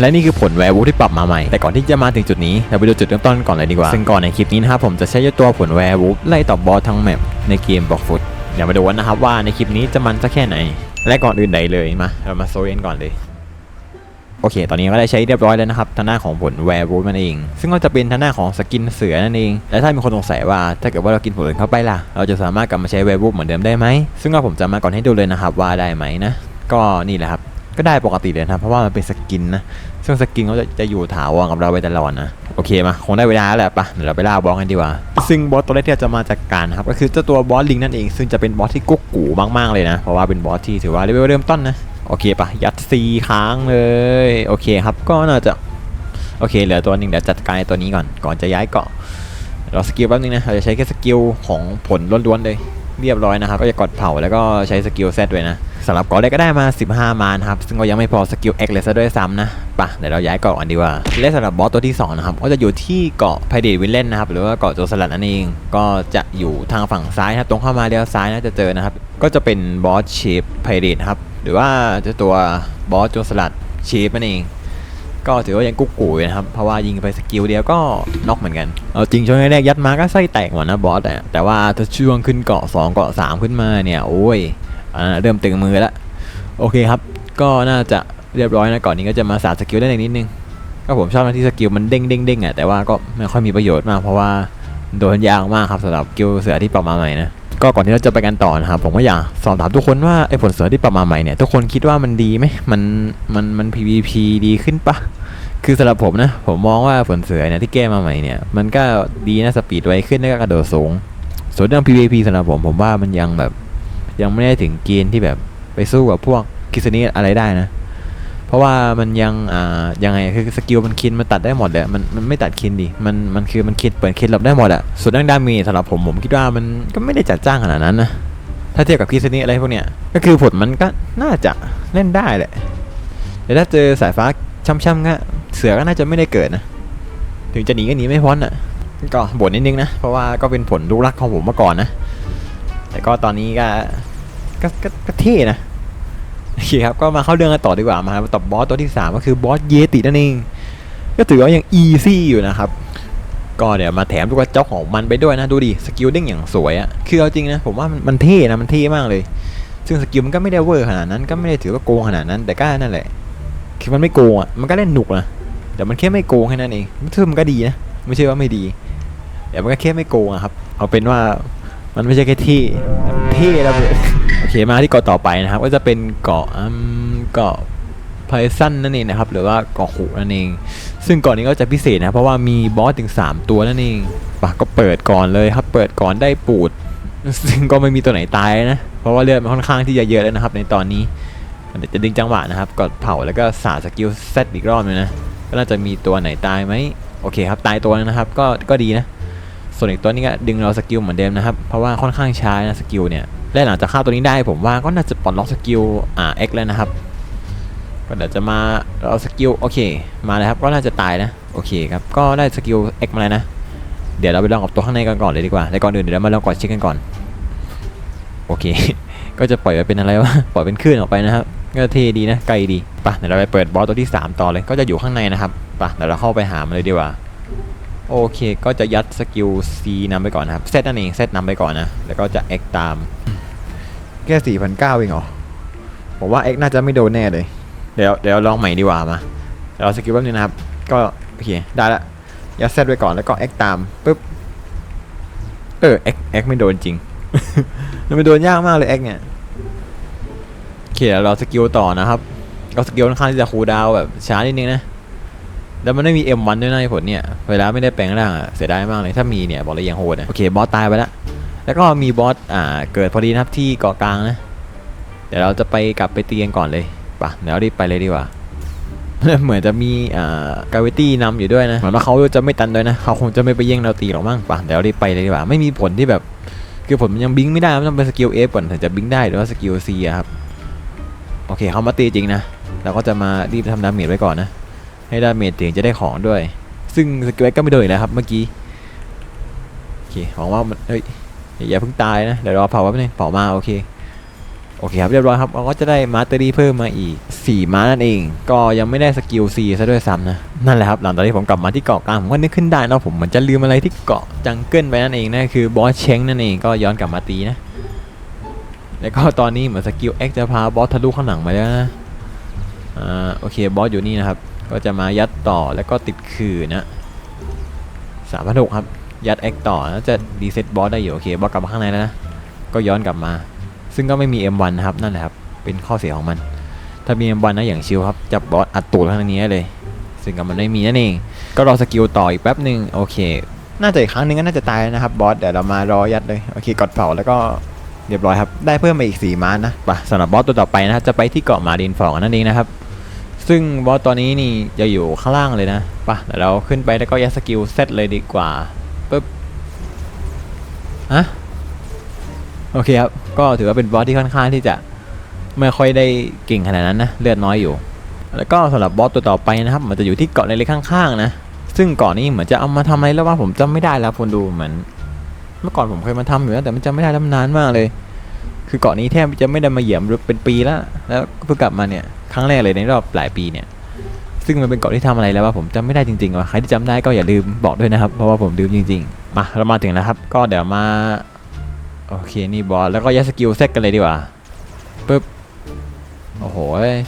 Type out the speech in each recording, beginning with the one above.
และนี่คือผลแวร์วูฟที่ปรับมาใหม่ แต่ก่อนที่จะมาถึงจุดนี้เราไปดูจุดเริ่มต้นก่อนเลยดีกว่า ซึ่งก่อนในคลิปนี้นะครับผมจะใช้ตัวผลแวร์วูฟไล่ตอบบอสทั้งแมปในเกมบอกฟุตเดี๋ยวมาดูกันนะครับว่าในคลิปนี้จะมันสักแค่ไหน และก่อนอื่นใดเลยมาเรามาโซเอนก่อนเลยโอเค ตอนนี้ก็ได้ใช้เรียบร้อยแล้วนะครับทางหน้าของผลแวร์วูฟนั่นเอง ซึ่งก็จะเป็นทางหน้าของสกินเสือนั่นเอง และถ้ามีคนสงสัยว่าถ้าเกิดว่าเรากินผลอื่นเข้าไปล่ะ เราจะสามารถกลับมาใช้แวร์วูฟเหมือนเดิมได้ไหม ซึ่งก็ผมจะมาก่อนให้ดูเลยนะครับว่าได้ไหมนะ ก็นี่แหละครับ ก็ได้ปกติเลยนะครับเพราะว่ามันเป็นสกินนะ ซึ่งสกินเขาจะจะอยู่ถาวรกับเราไปตลอดนะ โอเคมาคงได้เวลาแล้วแหละปะเดี๋ยวเราไปล่าบอสกันดีกว่า ซึ่งบอสตัวแรกที่เราจะมาจัดการนะครับ ก็คือเจ้าตัวบอสลิงนั่นเอง ซึ่งจะเป็นบอสที่กุ๊กกูมากๆเลยนะ เพราะว่าเป็นบอสที่ถือว่าเลเวลเริ่มต้นนะ โอเคปะยัดซีค้างเลย โอเคครับ ก็น่าจะ โอเค เหลือตัวหนึ่งเดี๋ยวจัดการตัวนี้ก่อน ก่อนจะย้ายเกาะ เราสกิลแป๊บนึงนะ เราจะใช้แค่สกิลของผลล้วนๆเลย เรียบร้อยนะครับ ก็จะกดเผาแล้วก็ใช้สกิลเซตด้วยนะ สำหรับเกาะแรกก็ได้มา 15 มานครับ ซึ่งก็ยังไม่พอสกิลเอ็กเลยซะด้วยซ้ำนะปะเดี๋ยวเราย้ายเกาะกันดีกว่า และสำหรับบอสตัวที่สองนะครับ ก็จะอยู่ที่เกาะไพเดตวิลเลนนะครับ หรือว่าเกาะโจรสลัดนั่นเอง ก็จะอยู่ทางฝั่งซ้ายนะครับ ตรงเข้ามาเลี้ยวซ้ายนะจะเจอนะครับ ก็จะเป็นบอสเชฟไพเดตครับ หรือว่าจะตัวบอสโจรสลัดเชฟนั่นเองก็ถือว่ายังกุ๊กกูอยู่นะครับ เพราะว่ายิงไปสกิลเดียวก็น็อกเหมือนกัน เอาจริงช่วงแรกๆยัดมาก็ไส้แตกหมดนะบอสแต่แต่ว่าถ้าช่วงขึ้นเกาะ 2 เกาะ 3 ขึ้นมาเนี่ย โอ้ย อ่าเริ่มตึงมือแล้วโอเคครับ ก็น่าจะเรียบร้อยนะก่อนนี้ก็จะมาสาสกิลได้อีกนิดนึงก็ผมชอบนะที่สกิลมันเด้งเด้งเด้งอะแต่ว่าก็ไม่ค่อยมีประโยชน์มากเพราะว่าโดนยากมากครับสำหรับกิลเสือที่ปรับมาใหม่นะก็ก่อนที่เราจะไปกันต่อนะครับผมก็อยากสอบถามทุกคนว่าไอ้ผลเสือที่ปรับมาใหม่เนี่ยทุกคนคิดว่ามันดีไหมมันมันมัน PVP ดีขึ้นปะคือสำหรับผมนะผมมองว่าผลเสือเนี่ยที่แก้มาใหม่เนี่ยมันก็ดีนะสปีดไวขึ้นแล้วก็กระโดดสูง ส่วนเรื่อง PVP สำหรับผมผมว่ามันยังแบบ ยังไม่ได้ถึงเกณฑ์ที่แบบไปสู้กับพวกคิสเนีอะไรได้นะ เพราะว่ามันยังอ่ายังไงคือสกิลมันคินมันตัดได้หมดเลยมันมันไม่ตัดคินดิมันมันคือมันคิดเปิดคินหลบได้หมดอะส่วนเรื่องดามจสำหรับผมผมคิดว่ามันก็ไม่ได้จัดจ้างขนาดนั้นนะถ้าเทียบกับคิสเนีอะไรพวกเนี้ยก็คือผลมันก็น่าจะเล่นได้แหละแต่ถ้าเจอสายฟ้าช่ำๆก็เสือก็น่าจะไม่ได้เกิดนะถึงจะหนีก็หนีไม่พ้นอะก็บ่นนิดนึงนะ เพราะว่าก็เป็นผลลูกรักของผมมาก่อนนะ แต่ก็ตอนนี้ก็ ก็ก็ก็เท่นะโอเคครับก็มาเข้าเรื่องกันต่อดีกว่ามาตบบอสตัวที่ 3 ก็คือบอสเยตินั่นเองก็ถือว่ายังอีซี่อยู่นะครับก็เดี๋ยวมาแถมลูกกระจอกของมันไปด้วยนะดูดิสกิลเด้งอย่างสวยอะคือเอาจริงนะผมว่ามันมันเท่นะมันเท่มากเลย ซึ่งสกิลมันก็ไม่ได้เวอร์ขนาดนั้นก็ไม่ได้ถือว่าโกงขนาดนั้นแต่ก็นั่นแหละคือมันไม่โกงอะมันก็เล่นหนุกนะแต่มันแค่ไม่โกงแค่นั้นเองซึ่งมันก็ดีนะไม่ใช่ว่าไม่ดีแต่มันก็แค่ไม่โกงอะครับเอาเป็นว่า มันไม่ใช่แค่ที่เท่แล้วเลยโอเคมาที่เกาะต่อไปนะครับ ก็จะเป็นเกาะอืมเกาะไพซันนั่นเองนะครับ หรือว่าเกาะหูนั่นเอง ซึ่งเกาะนี้ก็จะพิเศษนะ เพราะว่ามีบอสถึง 3 ตัวนั่นเองปะก็เปิดก่อนเลยครับ เปิดก่อนได้ปูด ซึ่งก็ไม่มีตัวไหนตายนะ เพราะว่าเลือดมันค่อนข้างที่จะเยอะแล้วนะครับ ในตอนนี้เดี๋ยวจะดึงจังหวะนะครับ กดเผาแล้วก็สาสกิลเซตอีกรอบนึงนะ ก็น่าจะมีตัวไหนตายไหมโอเคครับ ตายตัวนึงนะครับ ก็ ก็ดีนะ ส่วนอีกตัวนี้ก็ดึงเราสกิลเหมือนเดิมนะครับ เพราะว่าค่อนข้างช้านะสกิลเนี่ย และหลังจากฆ่าตัวนี้ได้ผมว่าก็น่าจะปลดล็อกสกิลอ่าเอ็กแล้วนะครับ ก็เดี๋ยวจะมาเราสกิลโอเค มาเลยครับ ก็น่าจะตายนะ โอเคครับ ก็ได้สกิลเอ็กมาแล้วนะ เดี๋ยวเราไปลองกับตัวข้างในกันก่อนเลยดีกว่าแต่ก่อนอื่นเดี๋ยวเรามาลองกดเช็คกันก่อน โอเค ก็จะปล่อยไปเป็นอะไรวะ ปล่อยเป็นคลื่นออกไปนะครับ ก็เท่ดีนะ ไกลดีปะเดี๋ยวเราไปเปิดบอสตัวที่ 3 ต่อเลย ก็จะอยู่ข้างในนะครับปะเดี๋ยวเราเข้าไปหามันเลยดีกว่า โอเค ก็จะยัดสกิล C นำไปก่อนนะครับเซตนั่นเองเซตนำไปก่อนนะ แล้วก็จะ X ตาม แค่สี่พันเก้าเองเหรอ ผมว่า X น่าจะไม่โดนแน่เลย เดี๋ยวเดี๋ยวลองใหม่ดีกว่ามาเราสกิลแป๊บนึงนะครับ ก็โอเค ได้ละ ยัดเซตไว้ก่อนแล้วก็ X ตามปุ๊บ เออ X X ไม่โดนจริง มันไม่โดนยากมากเลย X เนี่ยโอเคเราสกิลต่อนะครับก็สกิลค่อนข้างที่จะคูลดาวแบบช้านิดนึงนะ แล้วมันไม่มี M1 ด้วยนะไอ้ผลเนี่ย เวลาไม่ได้แปลงร่างอะเสียดายมากเลย ถ้ามีเนี่ย บอกเลยยังโหดอะโอเค บอสตายไปแล้ว แล้วก็มีบอสอ่าเกิดพอดีนะครับที่เกาะกลางนะ เดี๋ยวเราจะไปกลับไปตีกันก่อนเลยปะเดี๋ยวรีบไปเลยดีกว่า เหมือนจะมีอ่ากาวิตี้นำอยู่ด้วยนะเหมือนว่าเขาจะไม่ตันด้วยนะ เขาคงจะไม่ไปแย่งเราตีหรอกมั้งปะเดี๋ยวรีบไปเลยดีกว่า ไม่มีผลที่แบบ คือผลมันยังบิงไม่ได้มันต้องเป็นสกิล F ก่อนถึงจะบิงได้หรือว่าสกิล C อะครับ โอเคเขามาตีจริงนะ เราก็จะมารีบทำดาเมจไว้ก่อนนะ ให้ดาเมจถึงจะได้ของด้วย ซึ่งสกิลก็ไม่โดนอีกแล้วครับเมื่อกี้โอเคหวังว่ามันเฮ้ยอย่าอย่าเพิ่งตายนะเดี๋ยวรอเผาแป๊บนึงเผามาโอเคโอเคครับเรียบร้อยครับเราก็จะได้มาสเตอรี่เพิ่มมาอีก 4 ม้านั่นเอง ก็ยังไม่ได้สกิล C ซะด้วยซ้ำนะ นั่นแหละครับ หลังจากที่ผมกลับมาที่เกาะกลางผมก็นึกขึ้นได้นะผมเหมือนจะลืมอะไรที่เกาะจังเกิลไปนั่นเองนะคือบอสเชงนั่นเองก็ย้อนกลับมาตีนะ แล้วก็ตอนนี้เหมือนสกิล X จะพาบอสทะลุข้างหลังมาแล้วนะอ่าโอเคบอสอยู่นี่นะครับ ก็จะมายัดต่อแล้วก็ติดขื่อนะสามพันหกครับ ยัด X ต่อแล้วจะรีเซ็ตบอสได้อยู่โอเคบอสกลับมาข้างในแล้วนะ ก็ย้อนกลับมา ซึ่งก็ไม่มี M1 นะครับนั่นแหละครับ เป็นข้อเสียของมัน ถ้ามี M1 นะอย่างชิวครับจับบอสอัดตูดข้างนี้เลย ซึ่งก็มันไม่มีนั่นเอง ก็รอสกิลต่ออีกแป๊บหนึ่งโอเค น่าจะอีกครั้งหนึงก็น่าจะตายแล้วนะครับบอสเดี๋ยวเรามารอยัดเลยโอเคกดเผาแล้วก็เรียบร้อยครับ ได้เพิ่มมาอีก4ม้านะไปะสำหรับบอสตัวต่อไปนะครับจะไปที่เกาะมาดินฟองนั่นเองนะครับ ซึ่งบอสตัวนี้นี่จะอยู่ข้างล่างเลยนะปะเดี๋ยวเราขึ้นไปแล้วก็ยัดสกิลเซตเลยดีกว่าปึ๊บฮะโอเคครับ ก็ถือว่าเป็นบอสที่ค่อนข้างที่จะไม่ค่อยได้เก่งขนาดนั้นนะ เลือดน้อยอยู่ แล้วก็สำหรับบอสตัวต่อไปนะครับ มันจะอยู่ที่เกาะเล็กๆข้างๆนะ ซึ่งเกาะนี้เหมือนจะเอามาทำอะไรแล้วว่าผมจำไม่ได้แล้วคนดูเหมือน เมื่อก่อนผมเคยมาทำอยู่แล้วแต่มันจำไม่ได้แล้วมันนานมากเลย คือเกาะนี้แทบจะไม่ได้มาเหยียบเป็นปีแล้ว แล้วเพิ่งกลับมาเนี่ยครั้งแรกเลยในรอบหลายปีเนี่ย ซึ่งมันเป็นเกาะที่ทำอะไรแล้วว่าผมจำไม่ได้จริงๆว่าใครที่จำได้ก็อย่าลืมบอกด้วยนะครับ เพราะว่าผมลืมจริงๆ มาเรามาถึงแล้วครับ ก็เดี๋ยวมาโอเคนี่บอสแล้วก็ยัดสกิลเซตกันเลยดีกว่าปึ๊บโอ้โห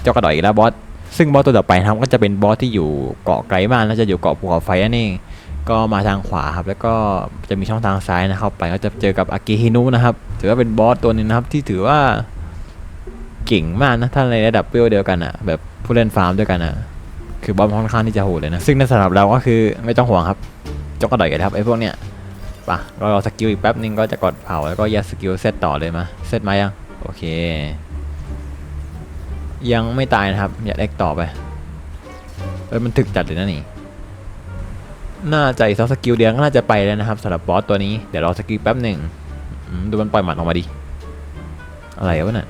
เจ้ากระดอยอีกแล้วบอสซึ่งบอสตัวต่อไปนะครับก็จะเป็นบอสที่อยู่เกาะไกลมากแล้วจะอยู่เกาะภูเขาไฟนั่นเอง ก็มาทางขวาครับ แล้วก็จะมีช่องทางซ้ายนะเข้าไปก็จะเจอกับอากิฮินุนะครับ ถือว่าเป็นบอสตัวนึงนะครับที่ถือว่าเก่งมากนะถ้าในระดับเวลเดียวกันอะ แบบผู้เล่นฟาร์มด้วยกันอะ คือบอสค่อนข้างที่จะโหดเลยนะ ซึ่งในสำหรับเราก็คือไม่ต้องห่วงครับจกกระดอยกันครับไอ้พวกเนี้ยปะเรารอสกิลอีกแป๊บนึงก็จะกดเผาแล้วก็ยัดสกิลเซตต่อเลยมาเซตมายังโอเค ยังไม่ตายนะครับ อย่าเล็กต่อไปเอ้ยมันถึกจัดเลยนะนี่ น่าจะอีกสองสกิลเดียวก็น่าจะไปแล้วนะครับสำหรับบอสตัวนี้เดี๋ยวรอสกิลแป๊บหนึ่งดูมันปล่อยหมัดออกมาดิอะไรวะน่ะ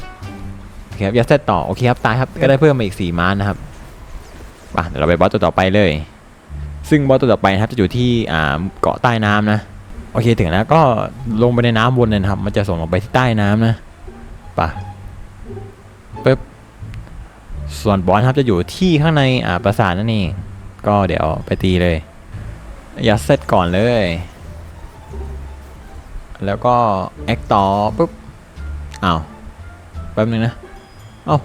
โอเคครับยัดเซตต่อโอเคครับตายครับก็ได้เพิ่มมาอีกสี่ม้านะครับป่ะเดี๋ยวเราไปบอสตัวต่อไปเลย ซึ่งบอสตัวต่อไปนะครับจะอยู่ที่อ่าเกาะใต้น้ำนะโอเคถึงแล้วก็ลงไปในน้ำวนเลยนะครับ มันจะส่งลงไปที่ใต้น้ำนะป่ะปึ๊บส่วนบอสครับจะอยู่ที่ข้างในอ่าปราสาทนั่นเองก็เดี๋ยวไปตีเลย ยัดเซตก่อนเลย แล้วก็แอคต่อปุ๊บอ้าวแป๊บนึงนะ เอ้า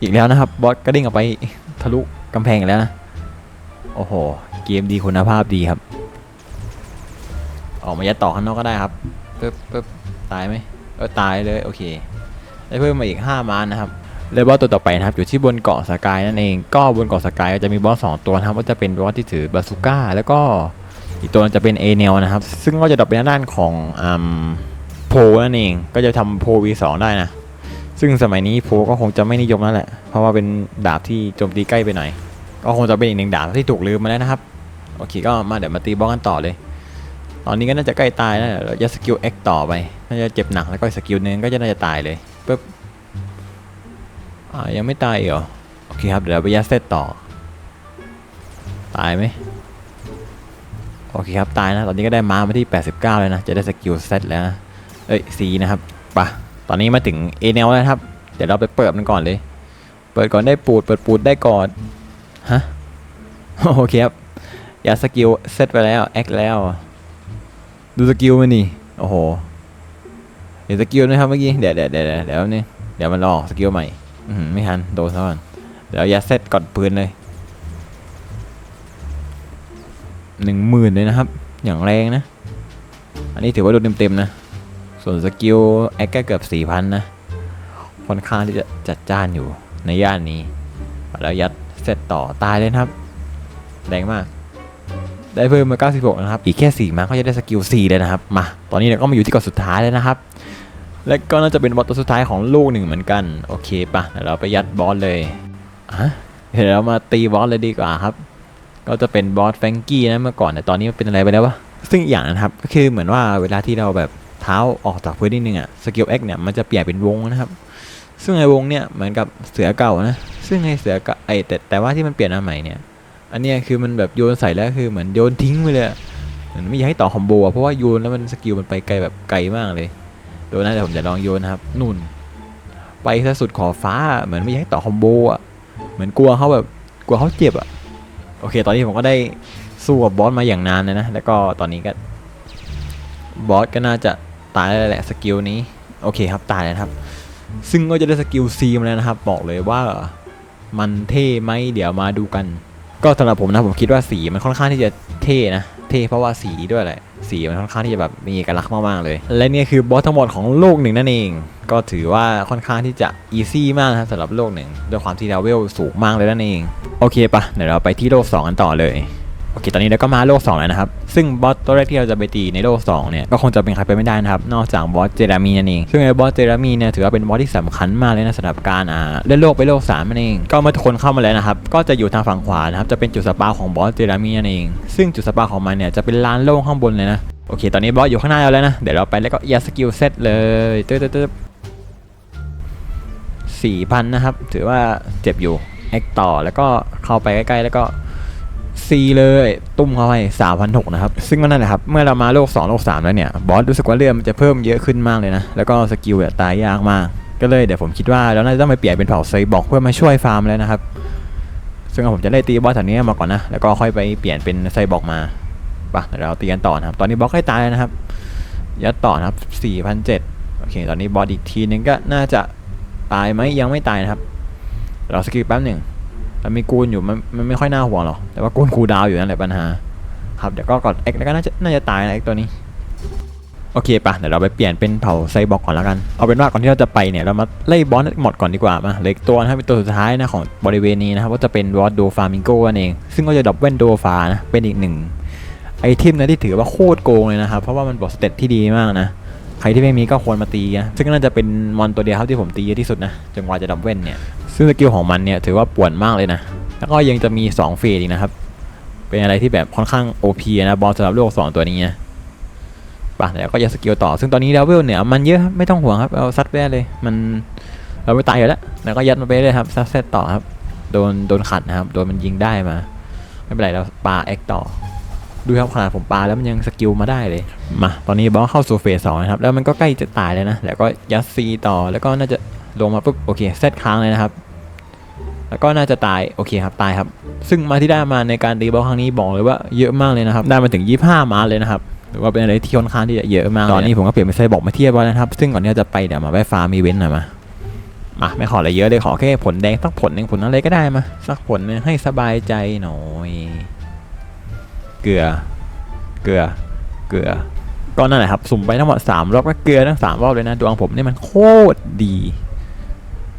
อีกแล้วนะครับ บอสกระดิ่งออกไปทะลุกำแพงแล้วนะ โอ้โห เกมดีคุณภาพดีครับ ออกมายัดต่อข้างนอกก็ได้ครับปึ๊บปึ๊บตายไหมเออตายเลย โอเค ได้เพิ่มมาอีก 5 ม้านะครับ เลยบอสตัวต่อไปนะครับอยู่ที่บนเกาะสกายนั่นเองก็บนเกาะสกายก็จะมีบอสสองตัวนะครับก็จะเป็นบอสที่ถือบาซูก้าแล้วก็อีกตัวจะเป็นเอเนลนะครับ ซึ่งก็จะดรอปเป็นด้านของอืมโพนั่นเองก็จะทำโพ V2 ได้นะ ซึ่งสมัยนี้โพก็คงจะไม่นิยมแล้วแหละ เพราะว่าเป็นดาบที่โจมตีใกล้ไปหน่อย ก็คงจะเป็นอีกหนึ่งดาบที่ถูกลืมมาแล้วนะครับ โอเคก็มาเดี๋ยวมาตีบอสกันต่อเลย ตอนนี้ก็น่าจะใกล้ตายแล้วเดี๋ยวยัดสกิล X ต่อไป น่าจะเจ็บหนักแล้วก็สกิลนึงก็จะน่าจะตายเลยปึ๊บ อ่ายังไม่ตายอีกเหรอโอเคครับเดี๋ยวเราไปยัดเซตต่อ ตายไหมโอเคครับตายนะตอนนี้ก็ได้มามาที่ 89 เลยนะ จะได้สกิลเซตแล้วนะเอ้ยซีนะครับปะตอนนี้มาถึงเอเนลแล้วครับ เดี๋ยวเราไปเปิดมันก่อนเลย เปิดก่อนได้ปูดเปิดปูดได้ก่อนฮะโอเคครับยัดสกิลเซตไปแล้วแอคแล้ว ดูสกิลมันนี่โอ้โหเห็นสกิลไหมครับเมื่อกี้เดี๋ยวเดี๋ยวเดี๋ยวเดี๋ยวนี่เดี๋ยวมันรอสกิลใหม่ อื้อหือไม่ทันโดนซะก่อนเดี๋ยวยัดเซตก่อนปืนเลยหนึ่งหมื่นเลยนะครับ อย่างแรงนะ อันนี้ถือว่าโดนเต็มๆนะ ส่วนสกิลแอคก็เกือบสี่พันนะค่อนข้างที่จะจัดจ้านอยู่ในย่านนี้ แล้วยัดเซตต่อตายเลยนะครับ แรงมาก ได้เพิ่มมา 96 นะครับ อีกแค่ 4 มาก็จะได้สกิล 4 เลยนะครับ มา ตอนนี้เราก็มาอยู่ที่เกาะสุดท้ายแล้วนะครับ และก็น่าจะเป็นบอสตัวสุดท้ายของลูกหนึ่งเหมือนกัน โอเคปะเดี๋ยวเราไปยัดบอสเลยฮะเดี๋ยวเรามาตีบอสเลยดีกว่าครับ ก็จะเป็นบอสแฟงกี้นะเมื่อก่อนแต่ตอนนี้มันเป็นอะไรไปแล้ววะซึ่งอีกอย่างนะครับก็คือเหมือนว่าเวลาที่เราแบบเท้าออกจากพื้นนิดนึงอะสกิล X เนี่ยมันจะเปลี่ยนเป็นวงนะครับ ซึ่งไอ้วงเนี่ยเหมือนกับเสือเก่านะซึ่งไอ้เสือก่าไอ้แต่แต่ว่าที่มันเปลี่ยนมาใหม่เนี่ยอันเนี้ยคือมันแบบโยนใส่แล้วคือเหมือนโยนทิ้งไปเลยเหมือนไม่อยากให้ต่อคอมโบอะเพราะว่าโยนแล้วมันสกิลมันไปไกลแบบไกลมากเลย โดยน่าจะผมจะลองโยนนะครับนุ่น ไปซะสุดขอบฟ้าเหมือนไม่อยากให้ต่อคอมโบอะเหมือนกลัวเขาแบบกลัวเขาเจ็บอะโอเค ตอนนี้ผมก็ได้สู้กับบอสมาอย่างนานเลยนะ แล้วก็ตอนนี้ก็บอสก็น่าจะตายแล้วแหละสกิลนี้โอเคครับตายแล้วครับ ซึ่งก็จะได้สกิลซีมาแล้วนะครับ บอกเลยว่ามันเท่ไหมเดี๋ยวมาดูกัน ก็สำหรับผมนะผมคิดว่าสีมันค่อนข้างที่จะเท่นะ เท่เพราะว่าสีด้วยแหละ สีมันค่อนข้างที่จะแบบมีเอกลักษณ์มากๆเลย และเนี่ยคือบอสทั้งหมดของโลกหนึ่งนั่นเอง ก็ถือว่าค่อนข้างที่จะอีซี่มากนะครับสำหรับโลกหนึ่งด้วยความที่เลเวลสูงมากเลยนั่นเอง โอเคปะเดี๋ยวเราไปที่โลก 2 กันต่อเลย อเคตอนนี้เราก็มาโลก2แล้วนะครับ ซึ่งบอสตัวแรกที่เราจะไปตีในโลก2เนี่ยก็คงจะเป็นใครไปไม่ได้นะครับ นอกจากบอสเจรามีนั่นเอง ซึ่งไอ้บอสเจรามีเนี่ยถือว่าเป็นบอสที่สำคัญมากเลยนะสำหรับการอ่าเล่นโลกไปโลก3นั่นเอง ก็เมื่อทุกคนเข้ามาแล้วนะครับ ก็จะอยู่ทางฝั่งขวานะครับ จะเป็นจุดสปาของบอสเจรามีนั่นเอง ซึ่งจุดสปาของมันเนี่ยจะเป็นลานโล่งข้างบนเลยนะ โอเค ตอนนี้บอสอยู่ข้างหน้าเราแล้วนะ เดี๋ยวเราไปแล้วก็ยัดสกิลเซตเลยตึ๊ดตึ๊ดตึ๊ดสี่พันนะครับ ถือว่าเจ็บอยู่เอ็กต่อแล้วก็เข้าไปใกล้ๆแล้วก็ ซีเลยตุ้มเข้าไปสามพันหกนะครับ ซึ่งก็นั่นแหละครับ เมื่อเรามาโลก 2 โลก 3 แล้วเนี่ย บอสรู้สึกว่าเลือดมันจะเพิ่มเยอะขึ้นมากเลยนะ แล้วก็สกิลเนี่ยตายยากมาก ก็เลยเดี๋ยวผมคิดว่าเราน่าจะต้องไปเปลี่ยนเป็นเผ่าไซบอร์กเพื่อมาช่วยฟาร์มแล้วนะครับ ซึ่งผมจะไล่ตีบอสแถวนี้มาก่อนนะ แล้วก็ค่อยไปเปลี่ยนเป็นไซบอร์กมาปะเดี๋ยวเราตีกันต่อนะครับ ตอนนี้บอสใกล้ตายแล้วนะครับ ยัดต่อนะครับ4,007โอเค ตอนนี้บอสอีกทีนึงก็น่าจะตายไหมยังไม่ตายนะครับ เราสกิลแป๊บหนึ่ง มันมีกูนอยู่มันมันไม่ค่อยน่าห่วงหรอกแต่ว่ากูนคูดาวอยู่นั่นแหละปัญหา ครับเดี๋ยวก็กด X แล้วก็น่าจะน่าจะตายนะ X ตัวนี้โอเคปะเดี๋ยวเราไปเปลี่ยนเป็นเผาไซบอร์กก่อนแล้วกัน เอาเป็นว่าก่อนที่เราจะไปเนี่ยเรามาไล่บอสหมดก่อนดีกว่ามาเล็กตัวนะครับเป็นตัวสุดท้ายนะของบริเวณนี้นะครับก็จะเป็นบอสโดฟามิงโกนั่นเอง ซึ่งก็จะดรอปเวนโดฟานะเป็นอีกหนึ่งไอเทมนะที่ถือว่าโคตรโกงเลยนะครับเพราะว่ามันบอสเตตที่ดีมากนะ ใครที่ไม่มีก็ควรมาตีนะซึ่งน่าจะเป็นมอนตัวเดียวที่ผมตีเยอะที่สุดนะจนกว่าจะดับเว้นเนี่ยซึ่งสกิลของมันเนี่ยถือว่าป่วนมากเลยนะแล้วก็ยังจะมี2เฟสอีกนะครับเป็นอะไรที่แบบค่อนข้าง OP นะบอลสำหรับโลก2ตัวนี้นะป่ะแล้วก็ยังสกิลต่อซึ่งตอนนี้เลเวลเนี่ยมันเยอะไม่ต้องห่วงครับเอาซัดไปได้เลยมันเราไม่ตายอยู่แล้วแล้วก็ยัดมาไปเลยครับซัดเซตต่อครับโดนโดนขัดนะครับโดนมันยิงได้มา ไม่เป็นไรเราปาเอ็กต่อ ดูครับขนาดผมปาแล้วมันยังสกิลมาได้เลยมาตอนนี้บอสเข้าสู่เฟสสองนะครับแล้วมันก็ใกล้จะตายแล้วนะแล้วก็ยัดซีต่อแล้วก็น่าจะลงมาปุ๊บโอเคเซตค้างเลยนะครับ แล้วก็น่าจะตายโอเคครับตายครับ ซึ่งมาที่ได้มาในการตีบอลครั้งนี้บอกเลยว่าเยอะมากเลยนะครับได้มาถึง 25 มาเลยนะครับหรือว่าเป็นอะไรที่ค่อนข้างที่จะเยอะมากตอนนี้ผมก็เปลี่ยนเป็นไซบอร์กมาเทียบไว้แล้วนะครับ ซึ่งก่อนที่เราจะไปเดี๋ยวมาไปฟาร์มอีเวนต์หน่อยมามาไม่ขออะไรเยอะเลยขอแค่ผลแดงสักผลหนึ่งผลอะไรก็ได้มาสักผลหนึงให้สบายใจหน่อย เกลือ เกลือ เกลือ ก็นั่นแหละครับ สุ่มไปทั้งหมด3รอบก็เกลือทั้ง3รอบเลยนะดวงผมนี่มันโคตรดี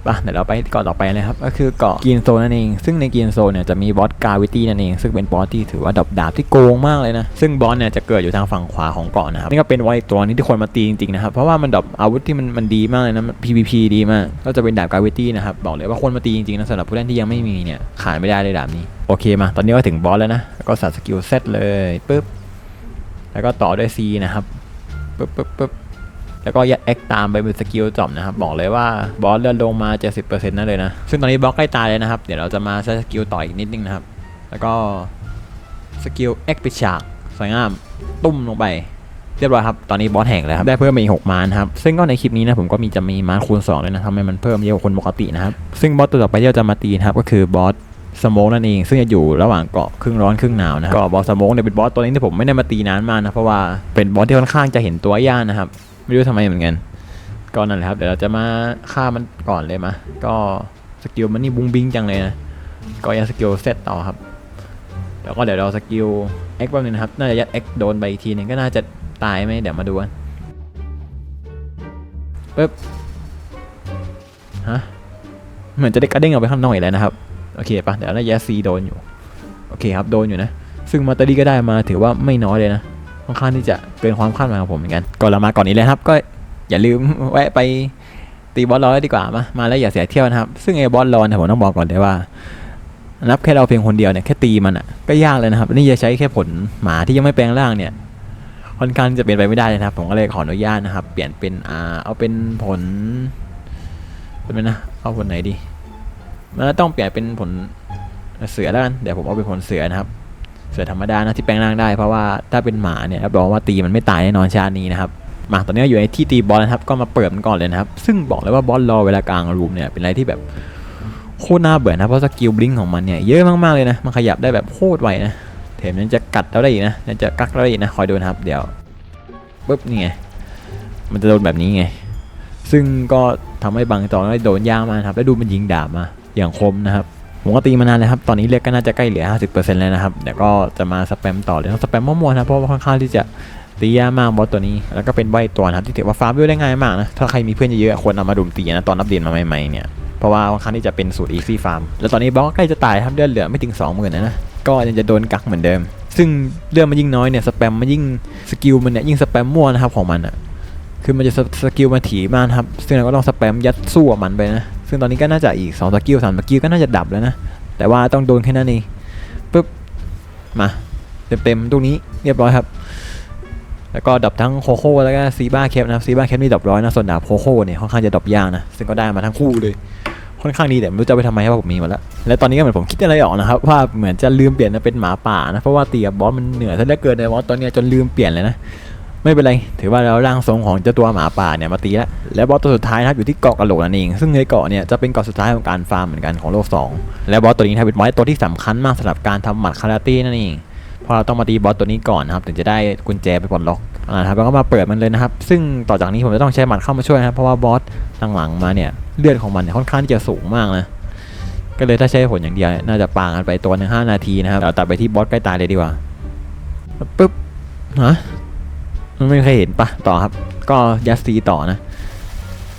ปะเดี๋ยวเราไปเกาะต่อไปเลยครับ ก็คือเกาะกินโซนนั่นเอง ซึ่งในกินโซนเนี่ยจะมีบอสกาวิตี้นั่นเอง ซึ่งเป็นบอสที่ถือว่าดับดาบที่โกงมากเลยนะ ซึ่งบอสเนี่ยจะเกิดอยู่ทางฝั่งขวาของเกาะนะครับ นี่ก็เป็นไวตัวนี้ที่คนมาตีจริงๆนะครับ เพราะว่ามันดับอาวุธที่มันมันดีมากเลยนะ PVP ดีมาก ก็จะเป็นดาบกาวิตี้นะครับ บอกเลยว่าคนมาตีจริงๆนะสำหรับผู้เล่นที่ยังไม่มีเนี่ยขาดไม่ได้เลยดาบนี้ โอเคมา ตอนนี้ก็ถึงบอสแล้วนะ ก็สัตว์สกิลเซตเลยปึ๊บ แล้วก็ต่อด้วย C นะครับปึ๊บปึ๊บปึ๊บ แล้วก็ยัด X ตามไปเป็นสกิลจอบนะครับ บอกเลยว่าบอสเลื่อนลงมา 70%นั่นเลยนะ ซึ่งตอนนี้บล็อกใกล้ตายเลยนะครับ เดี๋ยวเราจะมาใช้สกิลต่ออีกนิดนึงนะครับ แล้วก็สกิล X ปิดฉากสวยงามตุ้มลงไปเรียบร้อยครับ ตอนนี้บอสแห่งแล้วครับ ได้เพิ่มมาอีก6มานครับ ซึ่งก็ในคลิปนี้นะผมก็มีจะมีมานคูณ2เลยนะทำให้มันเพิ่มเยอะกว่าคนปกตินะครับ ซึ่งบอสตัวต่อไปที่เราจะมาตีนะครับก็คือบอสสโมกนั่นเอง ซึ่งจะอยู่ระหว่างเกาะครึ่งร้อนครึ่งหนาวนะครับก็บอสสโมกเนี่ยเป็นบอสตัวนี้ที่ผมไม่ได้มาตีนานมากนะเพราะว่าเป็นบอสที่ค่อนข้างจะเห็นตัวยากนะครับ ไม่รู้ทำไมเหมือนกันก็นั่นแหละครับ เดี๋ยวเราจะมาฆ่ามันก่อนเลยมะก็สกิลมันนี่บุ้งบิ้งจังเลยนะก็ยังสกิลเซตต่อครับ แล้วก็เดี๋ยวเราสกิลเอ็กแป๊บนึงนะครับ น่าจะยัดเอ็กโดนไปอีกทีหนึงก็น่าจะตายไหมเดี๋ยวมาดูกันปึ๊บฮะเหมือนจะได้กระเด้งออกไปข้างนอกอีกแล้วนะครับ โอเคปะเดี๋ยวน่าจะซีโดนอยู่ โอเคครับโดนอยู่นะ ซึ่งมาตอรี่ก็ได้มาถือว่าไม่น้อยเลยนะ ค่อนข้างที่จะเกินความคาดหมายของผมเหมือนกันก่อนเรามาก่อนนี้เลยครับ ก็อย่าลืมแวะไปตีบอสรอดีกว่ามามาแล้วอย่าเสียเที่ยวนะครับ ซึ่งไอ้บอสรอเนี่ยผมต้องบอกก่อนเลยว่า นับแค่เราเพียงคนเดียวเนี่ยแค่ตีมันอะก็ยากเลยนะครับ นี่จะใช้แค่ผลหมาที่ยังไม่แปลงร่างเนี่ยค่อนข้างจะเป็นไปไม่ได้เลยนะครับ ผมก็เลยขออนุญาตนะครับ เปลี่ยนเป็นอ่าเอาเป็นผลเป็นไงนะเอาผลไหนดีมันต้องเปลี่ยนเป็นผลเสือแล้วกันเดี๋ยวผมเอาเป็นผลเสือนะครับ เสือธรรมดานะที่แปลงร่างได้เพราะว่าถ้าเป็นหมาเนี่ยรับรองว่าตีมันไม่ตายแน่นอนชาตินี้นะครับมาตอนนี้อยู่ในที่ตีบอลนะครับก็มาเปิดมันก่อนเลยนะครับซึ่งบอกเลยว่าบอลรอเวลากลางรูมเนี่ยเป็นอะไรที่แบบโคตรน่าเบื่อนะเพราะสกิลบลิงของมันเนี่ยเยอะมากๆเลยนะมันขยับได้แบบโคตรไวนะแถมยังจะกัดเราได้อีกนะยังจะกักเราได้อีกนะคอยดูนะครับเดี๋ยวปุ๊บนี่ไงมันจะโดนแบบนี้ไง ซึ่งก็ทำให้บางตอนได้โดนยากมากครับ แล้วดูมันยิงดาบมาอย่างคมนะครับ ผมก็ตีมานานแล้วครับ ตอนนี้เลือดก็น่าจะใกล้เหลือ 50%แล้วนะครับ เดี๋ยวก็จะมาสแปมต่อเลยต้องสแปมมั่วๆนะ เพราะว่าค่อนข้างที่จะตียากมากบอสตัวนี้ แล้วก็เป็นใบตัวนะครับที่ถือว่าฟาร์มวิวได้ง่ายมากนะ ถ้าใครมีเพื่อนเยอะๆควรเอามาดุมตีนะ ตอนนับเรียนมาใหม่ๆเนี่ย เพราะว่าค่อนข้างที่จะเป็นสูตร easy farm แล้วตอนนี้บอสใกล้จะตายครับเลือดเหลือไม่ถึง20,000นะนะ ก็ยังจะโดนกักเหมือนเดิม ซึ่งเลือดมันยิ่งน้อยเนี่ยสแปมมันยิ่งสกิลมันเนี่ยยิ่งสแปมมั่วนะครับของมันอะคือมันจะสกิลมาถี่มากครับซึ่งเราก็ต้องสแปมยัดสู้มันไปนะ ซึ่งตอนนี้ก็น่าจะอีก2สกิล3สกิลก็น่าจะดับแล้วนะ แต่ว่าต้องโดนแค่นั้นเองปุ๊บมาเต็มๆตรงนี้เรียบร้อยครับ แล้วก็ดับทั้งโคโค่แล้วก็ซีบ้าแคปนะซีบ้าแคปนี่ดับร้อยนะส่วนดาบโคโค่เนี่ยค่อนข้างจะดับยากนะซึ่งก็ได้มาทั้งคู่เลยค่อนข้างดีแต่ไม่รู้จะไปทำไมเพราะผมมีมาแล้ว และตอนนี้ก็เหมือนผมคิดอะไรออกนะครับว่าเหมือนจะลืมเปลี่ยนมาเป็นหมาป่านะเพราะว่าตีกับอสมันเหนื่อยซะเหลือเกินในบอสตอนนี้จนลืมเปลี่ยนเลยนะ ไม่เป็นไร ถือว่าเราร่างทรงของเจ้าตัวหมาป่าเนี่ยมาตีแล้วและบอสตัวสุดท้ายนะครับอยู่ที่เกาะกะโหลกนั่นเอง ซึ่งในเกาะเนี่ยจะเป็นเกาะสุดท้ายของการฟาร์มเหมือนกันของโลก 2 และบอสตัวนี้นะเป็นบอสตัวที่สำคัญมากสำหรับการทำหมัดคาราตี้นั่นเองเพราะเราต้องมาตีบอสตัวนี้ก่อนนะครับถึงจะได้กุญแจไปปลดล็อกอ่าครับแล้วก็มาเปิดมันเลยนะครับ ซึ่งต่อจากนี้ผมจะต้องใช้หมัดเข้ามาช่วยนะครับเพราะว่าบอสหลังๆมาเนี่ยเลือดของมันเนี่ยค่อนข้างที่จะสูงมากนะก็เลยถ้าใช้ผลอย่างเดียวน่าจะปางกันไปตัวหนึ่งห้านาทีนะครับเดี๋ยวตัดไปที่บอสใกล้ตายเลยดีกว่าปุ๊บฮะ ไม่เคยเห็นปะต่อครับ ก็ยัดซีต่อนะ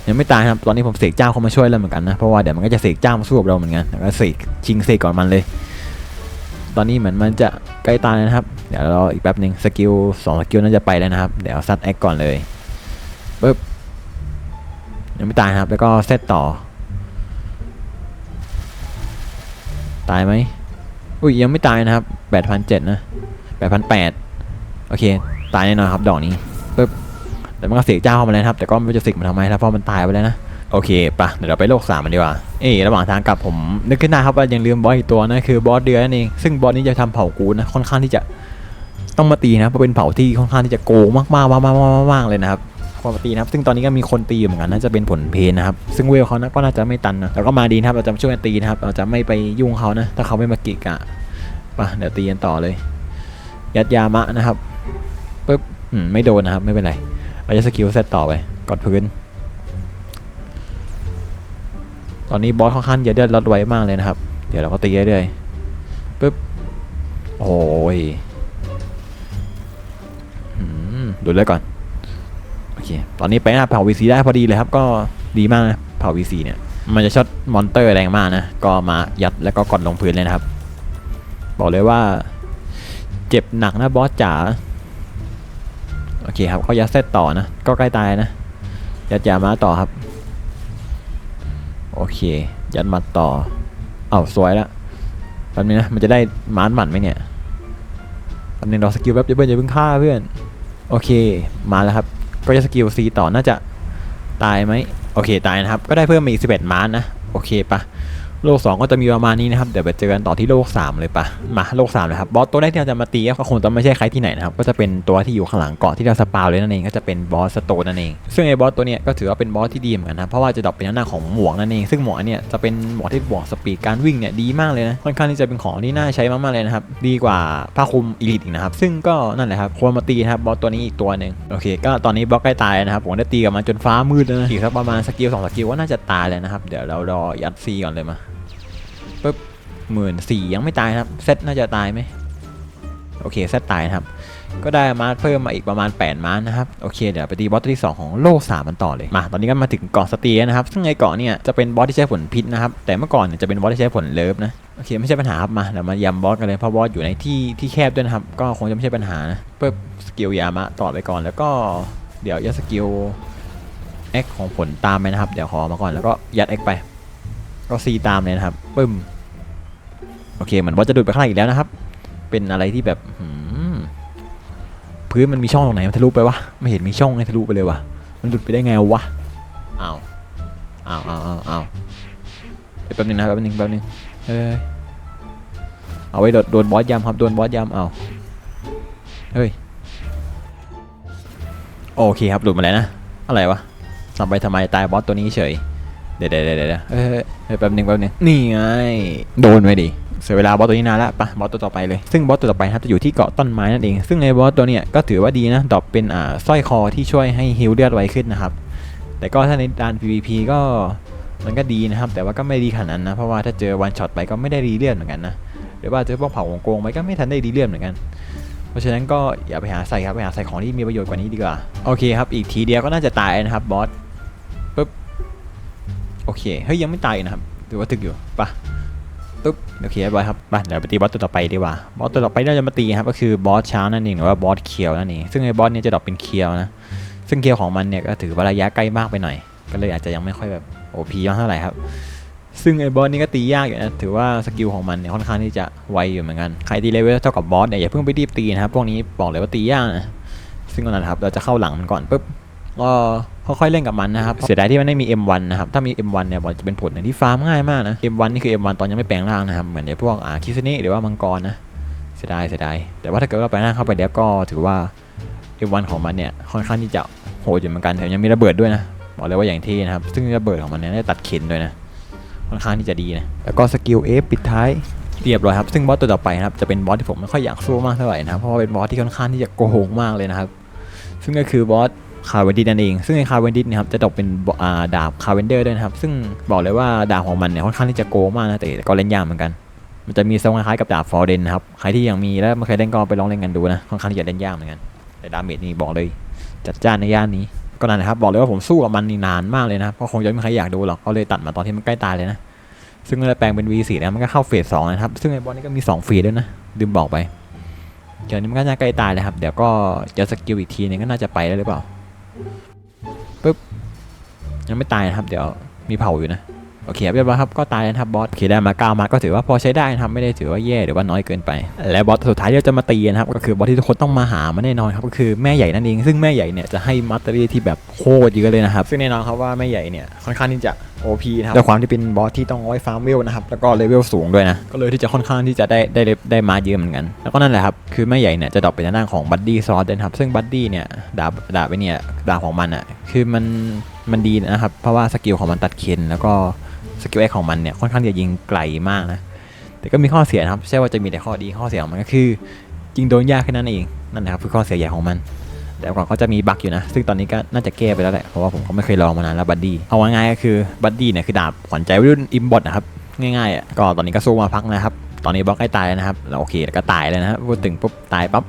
ยังไม่ตายครับตอนนี้ผมเสกเจ้าเข้ามาช่วยแล้วเหมือนกันนะเพราะว่าเดี๋ยวมันก็จะเสกเจ้ามาสู้กับเราเหมือนกันแล้วก็เสกชิงเสกก่อนมันเลย ตอนนี้เหมือนมันจะใกล้ตายนะครับ เดี๋ยวรออีกแป๊บหนึ่งสกิลสองสกิลน่าจะไปแล้วนะครับเดี๋ยวซัดแอคก่อนเลยปึ๊บยังไม่ตายครับ แล้วก็เซตต่อ ตายไหมอุ้ยยังไม่ตายนะครับแปดพันเจ็ดนะแปดพันแปดโอเค ตายแน่นอนครับดอกนี้ปึ๊บแต่มันก็เสกเจ้าเข้ามาแล้วนะครับแต่ก็ไม่รู้จะเสกมันทำไมนะเพราะมันตายไปแล้วนะโอเคปะเดี๋ยวเราไปโลกสามมันดีกว่า เอ้ยระหว่างทางกลับผมนึกขึ้นได้ครับว่ายังลืมบอสอีกตัวนะคือบอสเดือนนั่นเองซึ่งบอสนี้จะทำเผ่ากูนะค่อนข้างที่จะต้องมาตีนะเพราะเป็นเผ่าที่ค่อนข้างที่จะโกงมากๆมากๆมากๆมากๆเลยนะครับพอมาตีนะครับซึ่งตอนนี้ก็มีคนตีอยู่เหมือนกันน่าจะเป็นผลเพลนะครับซึ่งเวลเขานะก็น่าจะไม่ตันนะแต่ก็มาดีนะครับเราจะมาช่วยกันตีนะครับเราจะไม่ไปยุ่งเขานะถ้าเขาไม่มากิกะปะเดี๋ยวตีกันต่อเลยยัดยามะนะครับ ปึ๊บไม่โดนนะครับ ไม่เป็นไรเราจะสกิลเซตต่อไปกดพื้น ตอนนี้บอสค่อนข้างจะเดือดรอดไวมากเลยนะครับ เดี๋ยวเราก็ตีเรื่อยๆปึ๊บโอ้ยดูเลยก่อนโอเคตอนนี้ไปหน้าเผา VC ได้พอดีเลยครับ ก็ดีมากนะเผา VC เนี่ย มันจะช็อตมอนเตอร์แรงมากนะ ก็มายัดแล้วก็กดลงพื้นเลยนะครับ บอกเลยว่า เจ็บหนักนะบอสจ๋า เคครับเขายัดเซตต่อนะ ก็ใกล้ตายนะ ยัดยามาต่อครับ โอเค ยัดมัดต่อ เอ้าสวยแล้วแป๊บนึงนะ มันจะได้มานหมันไหมเนี่ยแป๊บนึงรอสกิลแป๊บอย่าเพิ่งอย่าเพิ่งฆ่าเพื่อน โอเค มาแล้วครับ ก็จะสกิล C ต่อ น่าจะตายไหม โอเค ตายนะครับ ก็ได้เพิ่มมาอีก11มานนะ โอเคปะ โลก 2 ก็จะมีประมาณนี้นะครับ เดี๋ยวไปเจอกันต่อที่โลก 3 เลยปะมาโลก3เลยครับ บอสตัวแรกที่เราจะมาตีก็คงจะไม่ใช่ใครที่ไหนนะครับ ก็จะเป็นตัวที่อยู่ข้างหลังเกาะที่เราสปาวเลยนั่นเองก็จะเป็นบอสสโตนนั่นเอง ซึ่งไอ้บอสตัวเนี้ยก็ถือว่าเป็นบอสที่ดีเหมือนกันนะ เพราะว่าจะดรอปเป็นหน้าของหมวกนั่นเอง ซึ่งหมวกอันเนี้ยจะเป็นหมวกที่บวกสปีดการวิ่งเนี่ยดีมากเลยนะ ค่อนข้างที่จะเป็นของที่น่าใช้มากๆเลยนะครับ ดีกว่าผ้าคลุมอีลิทอีกนะครับ ซึ่งก็นั่นแหละครับควรมาตีนะครับบอสตัวนี้อีกตัวหนึ่งโอเค ก็ตอนนี้บอสใกล้ตายนะครับผมได้ตีกับมันจนฟ้ามืดแล้วนะอีกสักประมาณสกิลสองสกิลว่าน่าจะตายแล้วนะครับเดี๋ยวเรารอยัดซีก่อนเลยมา หมื่นสี่ยังไม่ตายครับเซตน่าจะตายไหมโอเคเซตตายครับ ก็ได้มาเพิ่มมาอีกประมาณ 8 ม้านะครับ โอเค เดี๋ยวไปตีบอสตัวที่ 2 ของโลก3มันต่อเลย มา ตอนนี้ก็มาถึงเกาะสตีแล้วนะครับ ซึ่งไอเกาะเนี่ยจะเป็นบอสที่ใช้ผลพิษนะครับ แต่เมื่อก่อนเนี่ยจะเป็นบอสที่ใช้ผลเลิฟนะ โอเค ไม่ใช่ปัญหาครับมาเดี๋ยวมายำบอสกันเลย เพราะบอสอยู่ในที่ที่แคบด้วยนะครับ ก็คงจะไม่ใช่ปัญหานะปึ๊บสกิลยามะต่อไปก่อน แล้วก็เดี๋ยวยัดสกิลเอ็กของผลตามไปนะครับ เดี๋ยวขอมาก่อน แล้วก็ยัดเอ็กไป ก็ซีตามเลยนะครับ ปึ้ม โอเคเหมือนบอสจะดูดไปข้างในอีกแล้วนะครับ เป็นอะไรที่แบบหืมพื้นมันมีช่องตรงไหนมันทะลุไปวะไม่เห็นมีช่องให้ทะลุไปเลยวะมันหลุดไปได้ไงวะอ้าวอ้าวอ้าวอ้าวอ้าวเดี๋ยวแป๊บนึงนะแป๊บนึงแป๊บนึงเฮ้ยเอาไว้โดนโดนบอสยำครับโดนบอสยำเอาเฮ้ยโอเคครับหลุดมาแล้วนะอะไรวะทำไปทำไมตายบอสตัวนี้เฉยเดี๋ยวเดี๋ยวเดี๋ยวเดี๋ยวเอ้ยเอ้ยเอ้ยแป๊บหนึงแป๊บหนึงนี่ไงโดนไปดิ เสียเวลาบอสตัวนี้นานล้วปะบอสตัวต่อไปเลยซึ่งบอสตัวต่อไปนะครับจะอยู่ที่เกาะต้นไม้นั่นเอง ซึ่งในบอสตัวเนี้ยก็ถือว่าดีนะดรอปเป็นอ่าสร้อยคอที่ช่วยให้ฮิลเลือดไวขึ้นนะครับแต่ก็ถ้าในด้าน PVP ก็มันก็ดีนะครับ แต่ว่าก็ไม่ดีขนาดนั้นนะเพราะว่าถ้าเจอวันช็อตไปก็ไม่ได้รีเลือดเหมือนกันนะหรือว่าเจอพวกเผาโกงไปก็ไม่ทันได้รีเลือดเหมือนกัน เพราะฉะนั้นก็อย่าไปหาใส่ครับไปหาใส่ของที่มีประโยชน์กว่านี้ดีกว่า โอเคครับ อีกทีเดียวก็น่าจะตายนะครับบอสปึ๊บ โอเค เฮ้ยยังไม่ตายนะครับถือว่าถึกอยู่ปะ โอเคเรียบร้อยครับไปเดี๋ยวไปตีบอสตัวต่อไปดีกว่า บอสตัวต่อไปเราจะมาตีครับก็คือบอสช้างนั่นเองหรือว่าบอสเคียวนั่นเอง ซึ่งไอ้บอสเนี่ยจะดรอปเป็นเคียวนะ ซึ่งเคียวของมันเนี่ยก็ถือว่าระยะใกล้มากไปหน่อย ก็เลยอาจจะยังไม่ค่อยแบบโอพีมาเท่าไหร่ครับ ซึ่งไอ้บอสนี่ก็ตียากอยู่นะ ถือว่าสกิลของมันเนี่ยค่อนข้างที่จะไวอยู่เหมือนกัน ใครตีเลเวลเท่ากับบอสเนี่ยอย่าเพิ่งไปรีบตีนะครับ พวกนี้บอกเลยว่าตียากนะ ซึ่งก็นั่นะครับเราจะเข้าหลังมันก่อนปุ๊บก็ ค่อยๆเล่นกับมันนะครับเสียดายที่มันไม่มี M1 นะครับถ้ามี M1 เนี่ยบอกจะเป็นผลในที่ฟาร์มง่ายมากนะ M1 นี่คือ M1 ตอนยังไม่แปลงร่างนะครับเหมือนในพวกอ่าคิสเน่หรือว่ามังกรนะเสียดายเสียดายแต่ว่าถ้าเกิดว่าแปลงร่างเข้าไปแล้วก็ถือว่า M1 ของมันเนี่ยค่อนข้างที่จะโหดอยู่เหมือนกันแถมยังมีระเบิดด้วยนะบอกเลยว่าอย่างที่นะครับซึ่งระเบิดของมันเนี่ยได้ตัดเข็นด้วยนะค่อนข้างที่จะดีนะแล้วก็สกิล F ปิดท้ายเรียบร้อยครับซึ่งบอสตัวต่อไปนะครับจะเป็นบอสที่ผมไม่ค่อยอยากสู้มากเท่าไหร่นะครับเพราะว่าเป็นบอสที่ค่อนข้างที่จะโกงมากเลยนะครับซึ่งก็คือบอส คาร์เวนดิสนั่นเอง ซึ่งในคาร์เวนดิสนะครับจะตกเป็นาดาบคาร์เวนเดอร์ด้วยนะครับ ซึ่งบอกเลยว่าดาบของมันเนี่ยค่อนข้างที่จะโกงมากนะแต่ก็เล่นยากเหมือนกัน มันจะมีทรงคล้ายๆกับดาบฟอร์เดนนะครับ ใครที่ยังมีแล้วไม่เคยเล่นก็ไปลองเล่นกันดูนะ ค่อนข้างที่จะเล่นยากเหมือนกัน แต่ดาเมจนี่บอกเลยจัดจ้านในย่านนี้ ก็นั่นนะครับ บอกเลยว่าผมสู้กับมันนี่นานมากเลยนะเพราะคงจะไม่มีใครอยากดูหรอกเขาเลยตัดมาตอนที่มันใกล้ตายเลยนะ ซึ่งเมื่อแปลงเป็น V4 แล้วมันก็เข้าเฟสสองนะครับ ซึ่งไอ้บอลนี่ก็มี2เฟสด้วยนะลืมบอกไปเดี๋ยวนี้มันก็น่าใกล้ตายเลยครับ เดี๋ยวก็จอสกิลอีกทีนึงก็น่าจะไปแล้วหรือเปล่า ปึ๊บยังไม่ตายนะครับ เดี๋ยวมีเผาอยู่นะ โอเคครับเรียบร้อยครับก็ตายแล้วนะครับบอสโอเคได้มาเก้ามาก็ถือว่าพอใช้ได้นะครับไม่ได้ถือว่าแย่หรือว่าน้อยเกินไป และบอสสุดท้ายที่เราจะมาตีนะครับก็คือบอสที่ทุกคนต้องมาหามาแน่นอนครับก็คือแม่ใหญ่นั่นเองซึ่งแม่ใหญ่เนี่ยจะให้มัตเตอรี่ที่แบบโคตรเยอะเลยนะครับซึ่งแน่นอนครับว่าแม่ใหญ่เนี่ยค่อนข้างที่จะ OP นะครับด้วยความที่เป็นบอสที่ต้องเอาไว้ฟาร์มเวลนะครับแล้วก็เลเวลสูงด้วยนะก็เลยที่จะค่อนข้างที่จะได้ได้ได้ได้มาเยอะเหมือนกัน แล้วก็นั่นแหละครับคือแม่ใหญ่เนี่ยจะดรอปเป็นทางด้านของบัดดี้ซอสนะครับซึ่งบัดดี้เนี่ยดาบดาบไปเนี่ยดาบของมันอะคือมันมันดีนะครับ เพราะว่าสกิลของมันตัดเคนแล้วก็สกิลแอคของมันเนี่ยค่อนข้างจะยิงไกลมากนะ แต่ก็มีข้อเสียนะครับ ใช่ว่าจะมีแต่ข้อดีข้อเสียของมันก็คือยิงโดนยากแค่นั้นเองนั่นแหละครับคือข้อเสียใหญ่ของมัน แต่ก่อนก็จะมีบั๊กอยู่นะ ซึ่งตอนนี้ก็น่าจะแก้ไปแล้วแหละเพราะว่าผมก็ไม่เคยลองมานานแล้วบัดดี้เอาง่ายๆก็คือบัดดี้เนี่ยคือดาบขวัญใจวัยรุ่นอิมบอทนะครับง่ายๆอะก็ตอนนี้ก็สู้มาพักนะครับตอนนี้บล็อกใกล้ตายแล้วนะครับแล้วโอเคแล้วก็ตายเลยนะครับพูดถึงปุ๊บตายปั๊บ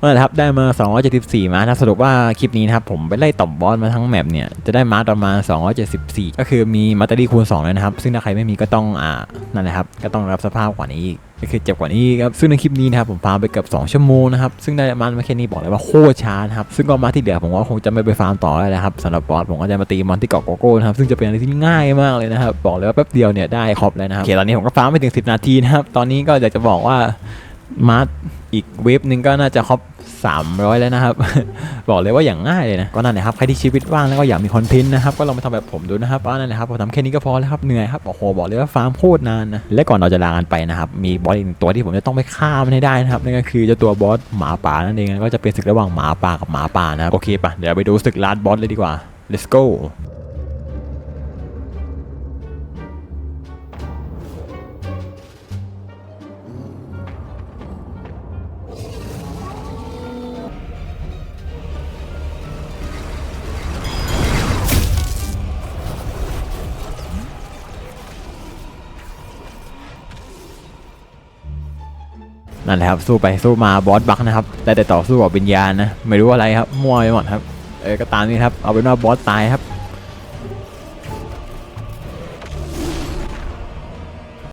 นั่นแหละครับได้มา 274 มานะสรุปว่าคลิปนี้นะครับผมไปไล่ต่อบบอสมาทั้งแมปเนี่ยจะได้มาประมาณ 274 ก็คือมีมัตเตอรี่คูณ2เลยนะครับ ซึ่งถ้าใครไม่มีก็ต้องอ่านั่นแหละครับก็ต้องรับสภาพกว่านี้อีกก็คือเจ็บกว่านี้ครับ ซึ่งในคลิปนี้นะครับผมฟาร์มไปเกือบ2 ชั่วโมงนะครับ ซึ่งได้มันมาแค่นี้บอกเลยว่าโคตรช้านะครับ ซึ่งก็มาที่เหลือผมว่าคงจะไม่ไปฟาร์มต่อแล้วนะครับสำหรับบอสผมก็จะมาตีมอนที่เกาะโกโก้นะครับ ซึ่งจะเป็นอะไรที่ง่ายมากเลยนะครับ บอกเลยว่าแป๊บเดียวเนี่ยได้ครบแล้วนะครับโอเคตอนนี้ผมก็ฟาร์มไปถึง 10 นาทีนะครับ ตอนนี้ก็อยากจะบอกว่า มาร์ทอีกเวฟหนึ่งก็น่าจะครบ300 แล้วนะครับ บอกเลยว่าอย่างง่ายเลยนะก็นั่นแหละครับใครที่ชีวิตว่างแล้วก็อยากมีคอนเทนต์นะครับก็ลองมาทำแบบผมดูนะครับว่านั่นแหละครับผมทำแค่นี้ก็พอแล้วครับเหนื่อยครับโอ้โหบอกเลยว่าฟาร์มโคตรนานนะและก่อนเราจะลากันไปนะครับมีบอสอีกหนึ่งตัวที่ผมจะต้องไปฆ่ามันให้ได้นะครับนั่นก็คือเจ้าตัวบอสหมาป่านั่นเองก็จะเป็นศึกระหว่างหมาป่ากับหมาป่านะครับโอเคปะเดี๋ยวไปดูศึกลาดบอสเลยดีกว่า let's go นั่นแหละครับสู้ไปสู้มาบอสบักนะครับได้แต่ต่อสู้กับวิญญาณนะไม่รู้อะไรครับมั่วไปหมดครับเออก็ตามนี้ครับเอาเป็นว่าบอสตายครับ